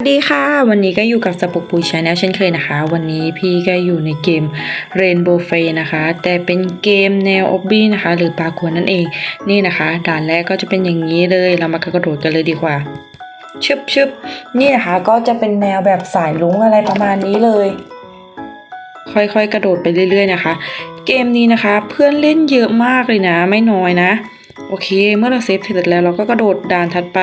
สวัสดีค่ะ วันนี้ก็อยู่กับสปุกปุยชาแนลเช่นเคยนะคะ วันนี้พี่ก็อยู่ในเกม Rainbow f a นะคะ แต่เป็นเกมแนวอบบี้นะคะ หรือปลาขวนนั่นเองนี่นะคะ ด่านแรกก็จะเป็นอย่างนี้เลยเรามากระโดดกันเลยดีกว่าชึบชึบนี่นะคะก็จะเป็นแนวแบบสายลุงอะไรประมาณนี้เลย ค่อยๆ กระโดดไปเรื่อย ๆ นะคะ เกมนี้นะคะ เพื่อนเล่นเยอะมากเลยนะ ไม่น้อยนะ โอเค เมื่อเราเซฟเสร็จแล้วเราก็กระโดดด่านถัดไป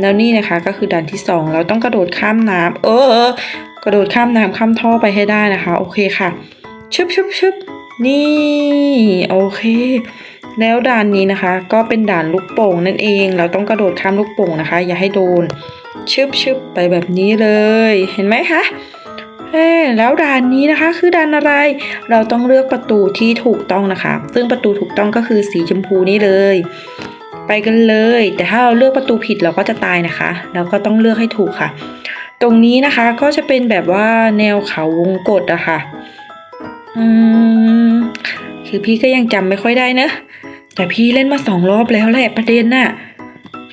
แล้วนี่นะคะก็คือด่านที่สองเราต้องกระโดดข้ามน้ำเออเออ กระโดดข้ามน้ำข้ามท่อไปให้ได้นะคะ โอเคค่ะชึบชึบชึบนี่โอเค แล้วด่านนี้นะคะ ก็เป็นด่านลูกโป่งนั่นเอง เราต้องกระโดดข้ามลูกโป่งนะคะ อย่าให้โดนชึบชึบไปแบบนี้เลย เห็นไหมคะเฮ้แล้วด่านนี้นะคะ คือด่านอะไร เราต้องเลือกประตูที่ถูกต้องนะคะ ซึ่งประตูถูกต้องก็คือสีชมพูนี่เลย ไปกันเลย แต่ถ้าเราเลือกประตูผิดเราก็จะตายนะคะ แล้วก็ต้องเลือกให้ถูกค่ะ ตรงนี้นะคะก็จะเป็นแบบว่าแนวเขาวงกตอะค่ะอืมคือพี่ก็ยังจำไม่ค่อยได้นะแต่พี่เล่นมาสองรอบแล้วแหละประเด็นน่ะ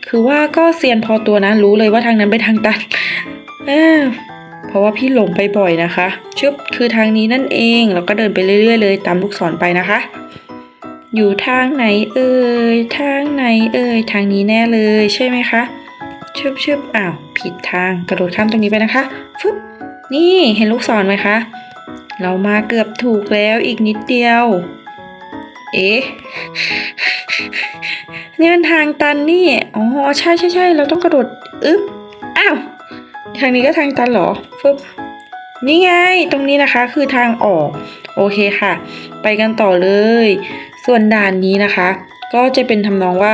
คือว่าก็เซียนพอตัวนะ รู้เลยว่าทางนั้นไปทางตันเออเพราะว่าพี่หลงไปบ่อยนะคะ ชึบคือทางนี้นั่นเอง แล้วก็เดินไปเรื่อยๆเลยตามลูกศรไปนะคะ อยู่ทางไหนเอ่ยทางไหนเอ่ยทางนี้แน่เลยใช่ไหมคะชึบชึบอ้าวผิดทางกระโดดข้ามตรงนี้ไปนะคะฟึบนี่เห็นลูกศรไหมคะ เรามาเกือบถูกแล้วอีกนิดเดียว เอ๊ะนี่มันทางตันนี่อ๋อใช่ใช่ใช่เราต้องกระโดดอึ๊บอ้าวทางนี้ก็ทางตันเหรอฟึบนี่ไง ตรงนี้นะคะคือทางออก โอเคค่ะ ไปกันต่อเลย ส่วนด่านนี้นะคะ ก็จะเป็นทำนองว่า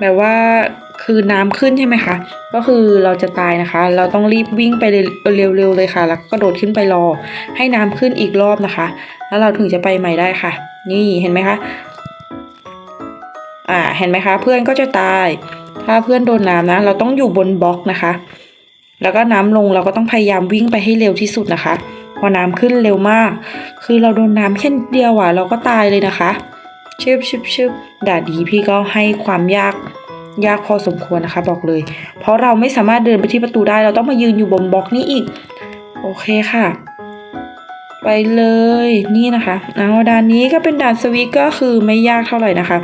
แบบว่าคือน้ำขึ้นใช่ไหมคะ ก็คือเราจะตายนะคะ เราต้องรีบวิ่งไปเร็วๆเลยค่ะ แล้วก็โดดขึ้นไปรอ ให้น้ำขึ้นอีกรอบนะคะ แล้วเราถึงจะไปใหม่ได้ค่ะ นี่เห็นไหมคะ อ่า เห็นไหมคะ เพื่อนก็จะตาย ถ้าเพื่อนโดนน้ำนะ เราต้องอยู่บนบล็อกนะคะ แล้วก็น้ำลงเราก็ต้องพยายามวิ่งไปให้เร็วที่สุดนะคะ พอน้ำขึ้นเร็วมาก คือเราโดนน้ำแค่เดียวอะ เราก็ตายเลยนะคะ ชึบชึบชึบด่านดีพี่ก็ให้ความยากยากพอสมควรนะคะ บอกเลย เพราะเราไม่สามารถเดินไปที่ประตูได้ เราต้องมายืนอยู่บนบล็อกนี้อีก โอเคค่ะ ไปเลยนี่นะคะเอาด่านนี้ก็เป็นด่านสวิตก็คือไม่ยากเท่าไหร่นะคะ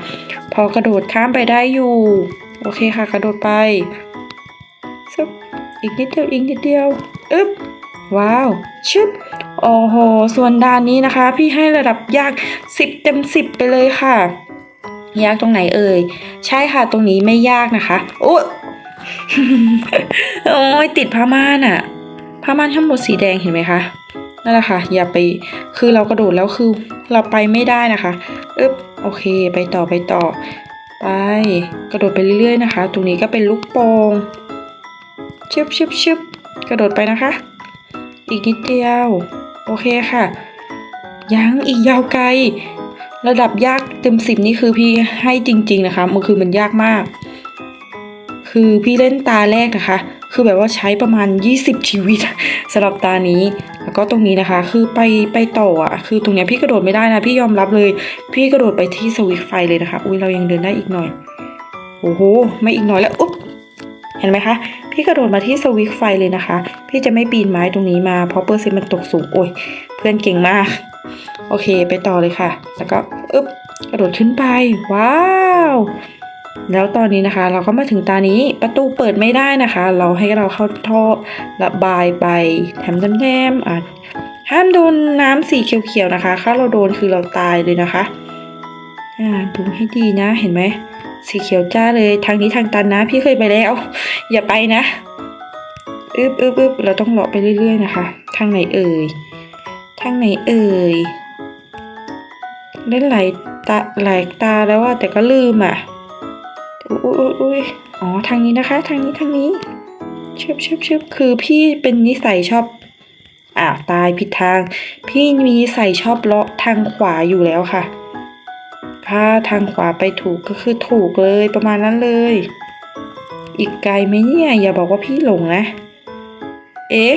พอกระโดดข้ามไปได้อยู่ โอเคค่ะ กระโดดไปซึบอีกนิดเดียวอีกนิดเดียวอึ๊บว้าวชึบ โอ้โห ส่วนด่านนี้นะคะ พี่ให้ระดับยาก 10 เต็ม 10 ไปเลยค่ะ ยากตรงไหนเอ่ย ใช่ค่ะตรงนี้ไม่ยากนะคะโอ้ยโอ้ยติดผ้าม่านอะผ้าม่านทั้งหมดสีแดงเห็นไหมคะนั่นแหละค่ะ อย่าไปคือเรากระโดดแล้วคือเราไปไม่ได้นะคะอึ๊บโอเค ไปต่อไปต่อ ไป กระโดดไปเรื่อยๆนะคะ ตรงนี้ก็เป็นลูกโป่งชึบชึบชึบกระโดดไปนะคะ อีกนิดเดียว โอเคค่ะ ยังอีกยาวไกล ระดับยากเต็มสิบนี่คือพี่ให้จริง ๆ นะคะมันคือมันยากมาก คือพี่เล่นตาแรกนะคะ คือแบบว่าใช้ประมาณ 20 ชีวิตสำหรับตานี้ แล้วก็ตรงนี้นะคะ คือไปไปต่ออะ คือตรงเนี้ยพี่กระโดดไม่ได้นะ พี่ยอมรับเลย พี่กระโดดไปที่สวิตไฟเลยนะคะ อุ้ยเรายังเดินได้อีกหน่อย โอ้โห ไม่อีกหน่อยแล้วอุ๊บ ห็นไหมคะ พี่กระโดดมาที่สวิตไฟเลยนะคะ พี่จะไม่ปีนไม้ตรงนี้มาเพราะเปอร์เซ็นต์มันตกสูงโอ้ยเพื่อนเก่งมาก โอเคไปต่อเลยค่ะ แล้วก็อึ๊บกระโดดขึ้นไป ว้าวแล้วตอนนี้นะคะเราก็มาถึงตานี้ประตูเปิดไม่ได้นะคะ เราให้เราเข้าท่อระบายไปแถมแถมๆอะห้ามโดนน้ำสีเขียวๆนะคะ ถ้าเราโดนคือเราตายเลยนะคะ อ่าดูให้ดีนะเห็นไหม สีเขียวจ้าเลยทางนี้ทางตันนะ พี่เคยไปแล้ว อย่าไปนะอึบอึบอึบเราต้องเลาะไปเรื่อย ๆ นะคะ ทางไหนเอ่ย ทางไหนเอ่ยเล่นหลายตาหลายตาแล้วอะแต่ก็ลืมอะอุ้ยอุ้ยอุ้ยอ๋อทางนี้นะคะ ทางนี้ทางนี้ชึบชึบชึบคือพี่เป็นนิสัยชอบอ่าวตายผิดทาง พี่มีนิสัยชอบเลาะทางขวาอยู่แล้วค่ะ ถ้าทางขวาไปถูกก็คือถูกเลยประมาณนั้นเลย อีกไกลไหมเนี่ย อย่าบอกว่าพี่หลงนะ เอ๊ะ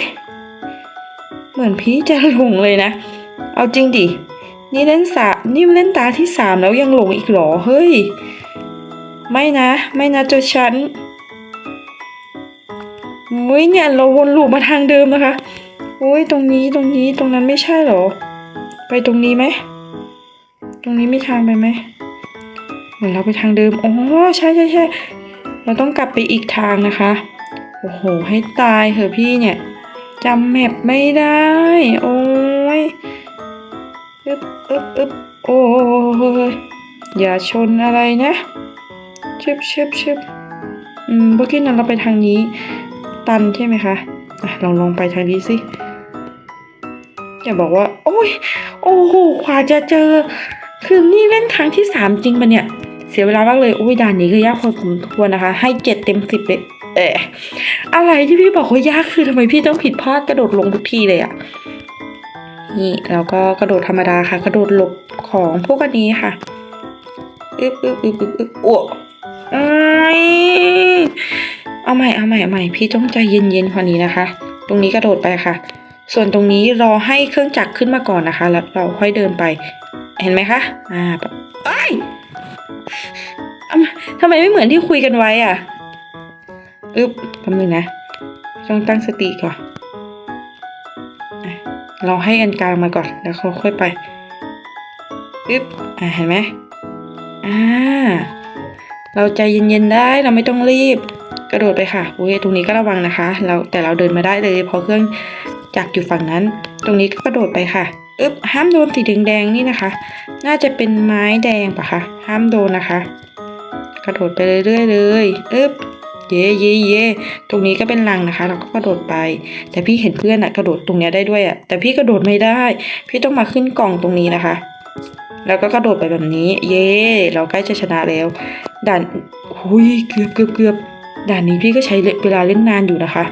เหมือนพี่จะหลงเลยนะ เอาจริงดิ นี่เล่นสามนี่เล่นตาที่สามแล้วยังหลงอีกเหรอ เฮ้ย ไม่นะ ไม่นะเจอฉันเฮ้ยเนี่ยเราวนลูปมาทางเดิมนะคะ โอ้ยตรงนี้ตรงนี้ตรงนั้นไม่ใช่เหรอ ไปตรงนี้ไหม ตรงนี้มีทางไปไหมเหมือนเราไปทางเดิมอ๋อใช่ใช่ใช่เราต้องกลับไปอีกทางนะคะ โอ้โห ให้ตายเหอะพี่เนี่ยจำแมปไม่ได้ โอ้ยอึบอึบอึบโอ้ยอย่าชนอะไรนะชึบชึบชึบอืมเมื่อกี้นั้นเราไปทางนี้ ตันใช่ไหมคะอะลองลองไปทางนี้สิอย่าบอกว่า โอ้ย โอ้โหกว่าจะเจอ คือนี่เล่นครั้งที่สามจริงปะเนี่ย เสียเวลามากเลยอุ้ยด่านนี้คือยากพอสมควรนะคะ ให้เจ็ดเต็มสิบเลยเอะอะไรที่พี่บอกว่ายากคือทำไมพี่ต้องผิดพลาดกระโดดลงทุกทีเลยอะนี่แล้วก็กระโดดธรรมดาค่ะ กระโดดหลบของพวกอันนี้ค่ะอึ๊บอึ๊บอึ๊บอึ๊บอึ๊บอ้ไอเอาใหม่เอาใหม่เอาใหม่พี่ต้องใจเย็นๆกว่านี้นะคะ ตรงนี้กระโดดไปค่ะ ส่วนตรงนี้รอให้เครื่องจักรขึ้นมาก่อนนะคะ แล้วเราค่อยเดินไป เห็นไหมคะ อ่าแบบเอ้ยทำไมไม่เหมือนที่คุยกันไว้อะ อึ๊บแป๊บนึงนะ ต้องตั้งสติก่อน เราให้อันกลางมาก่อน แล้วเขาค่อยไป อึ๊บ อ่า เห็นไหมอ่า เราใจเย็นๆได้ เราไม่ต้องรีบ กระโดดไปค่ะอุ้ยตรงนี้ก็ระวังนะคะ เราแต่เราเดินมาได้เลย เพราะเครื่องจักรอยู่ฝั่งนั้น ตรงนี้ก็กระโดดไปค่ะ อึ๊บห้ามโดนสีแดงๆนี่นะคะ น่าจะเป็นไม้แดงปะคะห้ามโดนนะคะ กระโดดไปเรื่อยๆเลยอึ๊บเย่เย่เย่ตรงนี้ก็เป็นรังนะคะ เราก็กระโดดไป แต่พี่เห็นเพื่อนอะกระโดดตรงเนี้ยได้ด้วยอะแต่พี่กระโดดไม่ได้ พี่ต้องมาขึ้นกล่องตรงนี้นะคะ แล้วก็กระโดดไปแบบนี้ เย่เราใกล้จะชนะแล้ว ด่านหุยเกือบเกือบเกือบด่านนี้พี่ก็ใช้เวลาเล่นนานอยู่นะคะ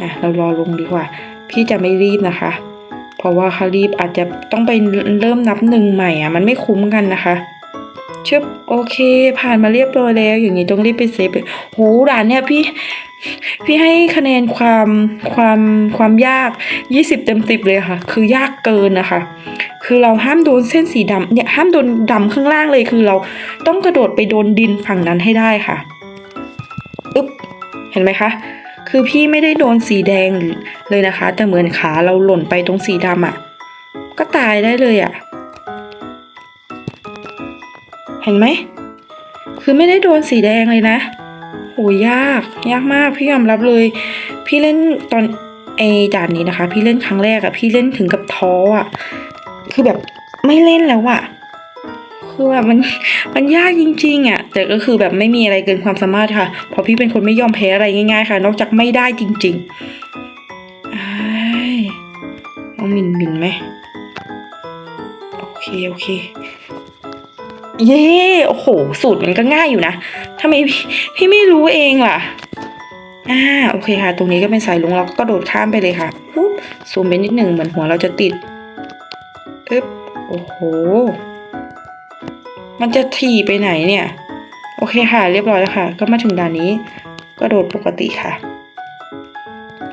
อะเรารอลงดีกว่า พี่จะไม่รีบนะคะ เพราะว่าถ้ารีบอาจจะต้องไปเริ่มนับหนึ่งใหม่อะ มันไม่คุ้มกันนะคะชึบโอเค ผ่านมาเรียบร้อยแล้ว อย่างนี้ต้องรีบไปเซฟเลยโหด่านเนี่ยพี่พี่ให้คะแนนความความความยาก 20 เต็มสิบเลยค่ะ คือยากเกินนะคะ คือเราห้ามโดนเส้นสีดำเนี่ยห้ามโดนดำข้างล่างเลยคือเราต้องกระโดดไปโดนดินฝั่งนั้นให้ได้ค่ะอึ๊บเห็นไหมคะ คือพี่ไม่ได้โดนสีแดงเลยนะคะ แต่เหมือนขาเราหล่นไปตรงสีดำอะ่ะ ก็ตายได้เลยอะ่ะ เห็นไหม คือไม่ได้โดนสีแดงเลยนะโหยากยากมากพี่ยอมรับเลย พี่เล่นตอนไอด่านนี้นะคะ พี่เล่นครั้งแรกอะพี่เล่นถึงกับท้ออะคือแบบไม่เล่นแล้วอะ คือแบบมันมันยากจริงๆอะแต่ก็คือแบบไม่มีอะไรเกินความสามารถค่ะ เพราะพี่เป็นคนไม่ยอมแพ้อะไรง่ายๆค่ะ นอกจากไม่ได้จริงๆอ้อาหมินหมินไหมโอเคโอเคเย้โอ้โห สูตรมันก็ง่ายอยู่นะทำไมพี่พี่ไม่รู้เองล่ะอ่าโอเคค่ะ ตรงนี้ก็เป็นสายลุงเราก็กโดดข้ามไปเลยค่ะปุ๊บซูมไปนิดหนึ่งเหมือนหัวเราจะติดอึ๊บโอ้โห มันจะถี่ไปไหนเนี่ย โอเคค่ะ เรียบร้อยแล้วค่ะ ก็มาถึงด่านนี้ กระโดดปกติค่ะ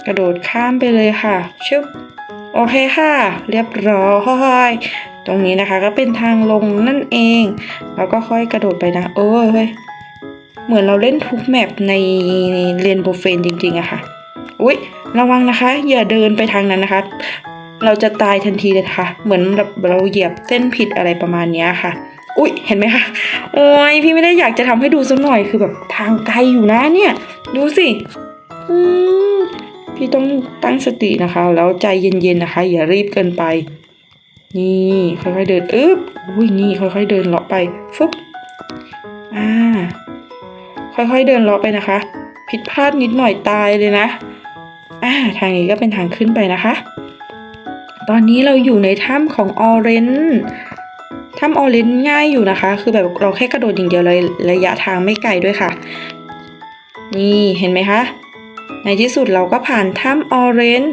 กระโดดข้ามไปเลยค่ะ ชึบ โอเคค่ะ เรียบร้อยตรงนี้นะคะก็เป็นทางลงนั่นเอง แล้วก็ค่อยกระโดดไปนะ โอ้ยเหมือนเราเล่นทุกแมปในเรียนโบเฟนจริงๆอะค่ะ อุ๊ย ระวังนะคะ อย่าเดินไปทางนั้นนะคะ เราจะตายทันทีเลยค่ะ เหมือนเราเหยียบเส้นผิดอะไรประมาณนี้ค่ะ อุ๊ยเห็นไหมคะ โอ้ยพี่ไม่ได้อยากจะทำให้ดูสักหน่อยคือแบบทางไกลอยู่นะเนี่ย ดูสิ อืม พี่ต้องตั้งสตินะคะ แล้วใจเย็นๆนะคะ อย่ารีบเกินไป นี่ค่อยๆเดินอึ๊บอุ้ยนี่ค่อยๆเดินเลาะไปฟึบอ่า ค่อยๆเดินเลาะไปนะคะ ผิดพลาดนิดหน่อยตายเลยนะ อ่า ทางนี้ก็เป็นทางขึ้นไปนะคะ ตอนนี้เราอยู่ในถ้ำของออเรน ถ้ำออเรนง่ายอยู่นะคะ คือแบบเราแค่กระโดดอย่างเดียวเลยระยะทางไม่ไกลด้วยค่ะ นี่เห็นไหมคะ ในที่สุดเราก็ผ่านถ้ำออเรน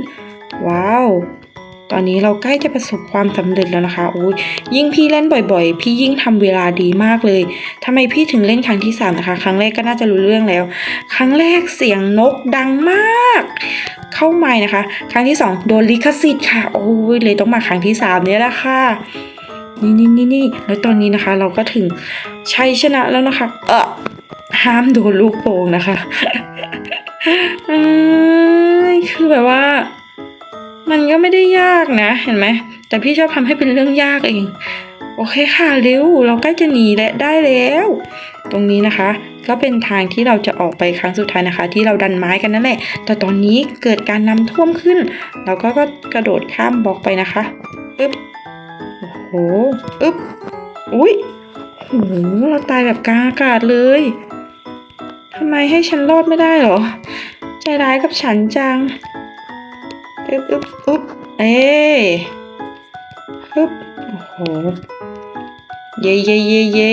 ว้าว ตอนนี้เราใกล้จะประสบความสำเร็จแล้วนะคะอุ้ยยิ่งพี่เล่นบ่อยๆ พี่ยิ่งทำเวลาดีมากเลยทำไมพี่ถึงเล่นครั้งที่สามนะคะ ครั้งแรกก็น่าจะรู้เรื่องแล้ว ครั้งแรกเสียงนกดังมาก เข้าไม่นะคะ ครั้งที่สองโดนลิขสิทธิ์ค่ะ โอ้ยเลยต้องมาครั้งที่สามเนี้ยแหละค่ะ นี่นี่นี่นี่แล้วตอนนี้นะคะ เราก็ถึงชัยชนะแล้วนะคะ เออห้ามโดนลูกโป่งนะคะคือแบบว่า มันก็ไม่ได้ยากนะ เห็นไหม แต่พี่ชอบทำให้เป็นเรื่องยากเอง โอเคค่ะเร็วเราใกล้จะหนีและได้แล้ว ตรงนี้นะคะ ก็เป็นทางที่เราจะออกไปครั้งสุดท้ายนะคะ ที่เราดันไม้กันนั่นแหละ แต่ตอนนี้เกิดการน้ำท่วมขึ้น เราก็ก็กระโดดข้ามบล็อกไปนะคะอึ๊บ โอ้โหอึ๊บอุ้ยโอ้โหเราตายแบบกลางอากาศเลยทำไมให้ฉันรอดไม่ได้หรอ ใจร้ายกับฉันจังอึ๊บอึ๊บอึ๊บเอ๊อึ๊บโอ้โห เย่เย่เย่เย่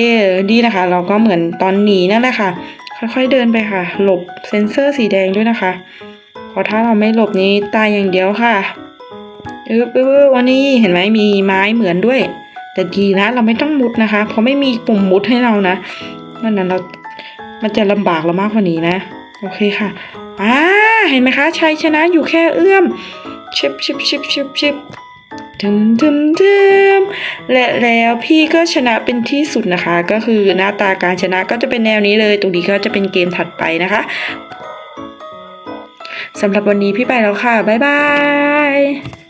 ดีนะคะ เราก็เหมือนตอนหนีนั่นแหละค่ะ ค่อยๆเดินไปค่ะ หลบเซ็นเซอร์สีแดงด้วยนะคะ เพราะถ้าเราไม่หลบนี้ตายอย่างเดียวค่ะ เอึ๊บอึ๊บอึ๊บวันนี้เห็นไหมมีไม้เหมือนด้วย แต่ดีนะเราไม่ต้องมุดนะคะ เพราะไม่มีปุ่มมุดให้เรานะนั่นนั้นเรา มันจะลำบากเรามากกว่านี้นะ โอเคค่ะอ่าเห็นไหมคะชัยชนะอยู่แค่เอื้อมชิบชิบชิบชิบชิบทึมทึมทึมและแล้วพี่ก็ชนะเป็นที่สุดนะคะ ก็คือหน้าตาการชนะก็จะเป็นแนวนี้เลย ตรงนี้ก็จะเป็นเกมถัดไปนะคะสำหรับวันนี้พี่ไปแล้วค่ะ บ๊ายบาย